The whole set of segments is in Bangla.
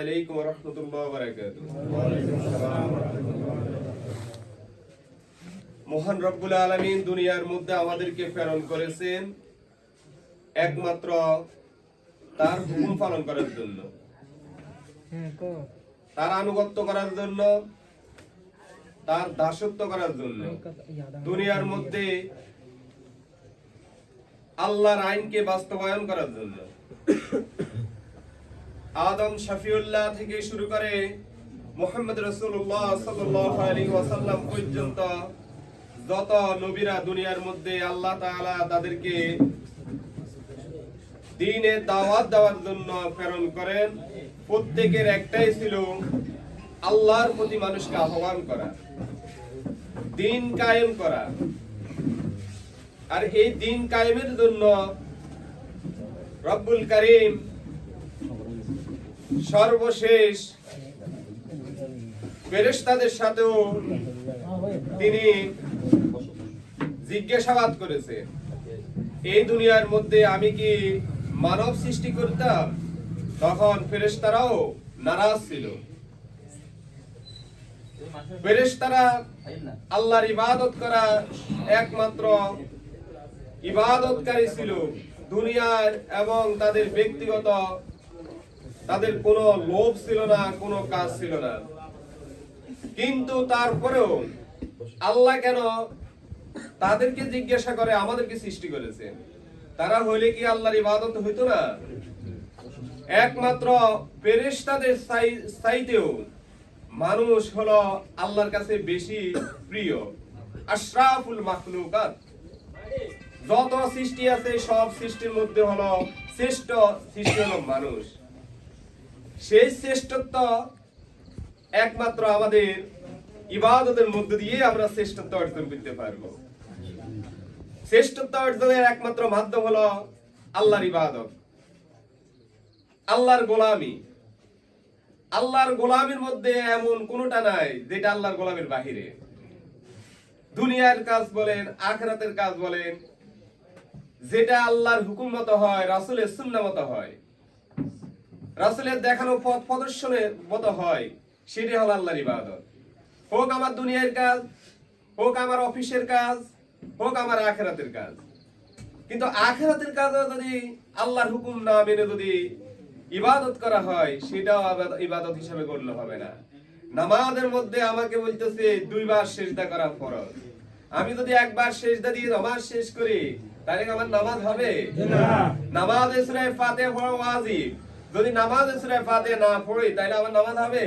আলাইকুম রহমতুল্লাহ বারাকাত মহান রব্বুল আলমিন দুনিয়ার মধ্যে আমাদেরকে প্রেরণ করেছেন একমাত্র তার হুকুম পালন করার জন্য। তার আনুগত্য করার জন্য তার দাসত্ব করার জন্য। দুনিয়ার মধ্যে আল্লাহর আইনকে বাস্তবায়ন করার জন্য। আদম শফিউল্লাহ থেকে শুরু করে মোহাম্মদ রসুল্লাহ আলাইহি ওয়াসাল্লাম পর্যন্ত যত নবীরা দুনিয়ার মধ্যে আল্লাহ তাআলা তাদেরকে দিনে দাওয়াত দেওয়ার জন্য প্রেরণ করেন, প্রত্যেকের একটাই ছিল আল্লাহর প্রতি মানুষকে আহ্বান করা, দিন কায়েম করা। আর এই দিন কায়েমের জন্য রব্বুল করিম সর্বশেষ ফেরেশতাদের সাথেও তিনি জিজ্ঞাসাবাদ করেছে এই দুনিয়ার মধ্যে আমি কি মানব সৃষ্টি করতাম? তখন ফেরেশতারাও নারাজ ছিল। ফেরেশতারা আল্লাহর ইবাদত করা একমাত্র ইবাদতকারী ছিল দুনিয়ার এবং তাদের ব্যক্তিগত তাদের কোনো লোভ ছিল না, কোনো কাজ ছিল না। কিন্তু তারপরেও আল্লাহ কেন তাদেরকে জিজ্ঞাসা করে, আমাদেরকে সৃষ্টি করেছে তারা হইলে কি আল্লাহর ইবাদত হইতো না? একমাত্র ফেরেশতাদের চাই- চাইতেও মানুষ হলো আল্লাহর কাছে বেশি প্রিয়। আশরাফুল মাখলুকাত। যত সৃষ্টি আছে, সব সৃষ্টির মধ্যে হলো শ্রেষ্ঠ সৃষ্টি হলো মানুষ। সেই শ্রেষ্ঠত্ব একমাত্র আমাদের ইবাদতের মধ্য দিয়ে আমরা শ্রেষ্ঠত্ব অর্জন করতে পারব। শ্রেষ্ঠত্ব অর্জনের একমাত্র মাধ্যম হলো আল্লাহর ইবাদত। আল্লাহর গোলামি। আল্লাহর গোলামির মধ্যে এমন কোনোটা নাই যেটা আল্লাহর গোলামির বাহিরে। দুনিয়ার কাজ বলেন, আখরাতের কাজ বলেন, যেটা আল্লাহর হুকুম মতো হয়, রাসুলের সুন্না মতো হয়। রাসুলের দেখানো পথ প্রদর্শনের মতো হয় সেটি হলো আল্লাহর ইবাদত। হোক আমার দুনিয়ার কাজ হোক আমার অফিসের কাজ হোক আমার আখেরাতের কাজ। কিন্তু আখেরাতের কাজ যদি আল্লাহর হুকুম না মেনে যদি ইবাদত করা হয় সেটাও ইবাদত হিসাবে গণ্য হবে না। নামাজের মধ্যে আমাকে বলতেছে দুইবার সেজদা করা ফরজ। আমি যদি একবার সেজদা দিয়ে নামাজ শেষ করি তাহলে আমার নামাজ হবে? না। নামাজ সূরা ফাতিহা পড়া ওয়াজিব। যদি নামাজ সূরা ফাতিহা না পড়ি তাহলে আমার নামাজ হবে?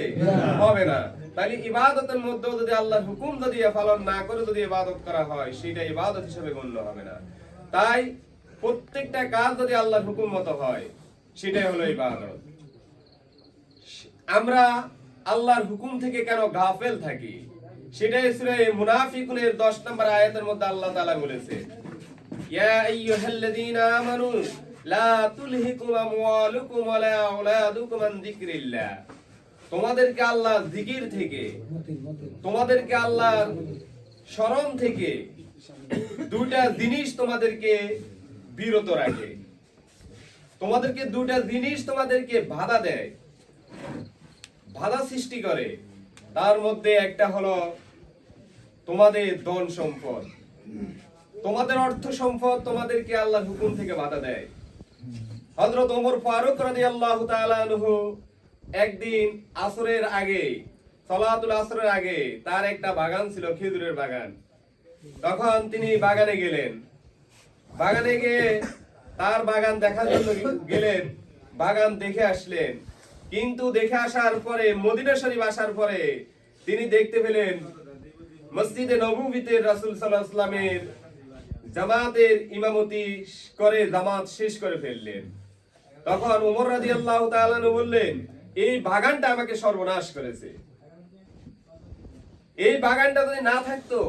হবে না। তাহলে ইবাদতের মধ্যে যদি আল্লাহর হুকুম যদি পালন না করে যদি ইবাদত করা হয় সেটা ইবাদত হিসেবে গণ্য হবে না। তাই প্রত্যেকটা কাজ যদি আল্লাহর হুকুম মতো হয় সেটাই হলো ইবাদত। আমরা আল্লাহর হুকুম থেকে কেন গাফেল থাকি? সেটাই সূরা মুনাফিকুনের 10 নম্বর আয়াতের মধ্যে আল্লাহ তাআলা বলেছে ইয়া আইয়ুহাল্লাযীনা আমানু লা তুলহিকুম তোমাদেরকে আল্লাহ জিকির থেকে, তোমাদেরকে আল্লাহর স্মরণ থেকে দুটা জিনিস তোমাদেরকে বিরত রাখে। তোমাদেরকে দুটা জিনিস তোমাদেরকে বাধা দেয়, বাধা সৃষ্টি করে। তার মধ্যে একটা হলো তোমাদের ধন সম্পদ। তোমাদের অর্থ সম্পদ তোমাদেরকে আল্লাহর হুকুম থেকে বাধা দেয়। হযরত ওমর ফারুক রাদিয়াল্লাহু তাআলা আনহু একদিন আসরের আগে, সালাতুল আসরের আগে তার একটা বাগান ছিল, খেজুরের বাগান। তখন তিনি বাগানে গেলেন। বাগানে গিয়ে তার বাগান দেখার জন্য গেলেন, বাগান দেখে আসলেন। কিন্তু দেখে আসার পরে, মদিনা শরীফ আসার পরে তিনি দেখতে পেলেন, মসজিদে নবুবিতে রাসূল সাল্লাল্লাহু আলাইহি ওয়াসাল্লামের জামাতের ইমামতি করে জামাত শেষ করে ফেললেন। তখন উমর রাজি আল্লাহ বললেন, এই বাগানটা আমাকে সর্বনাশ করেছে। এই বাগানটা যদি না থাকতো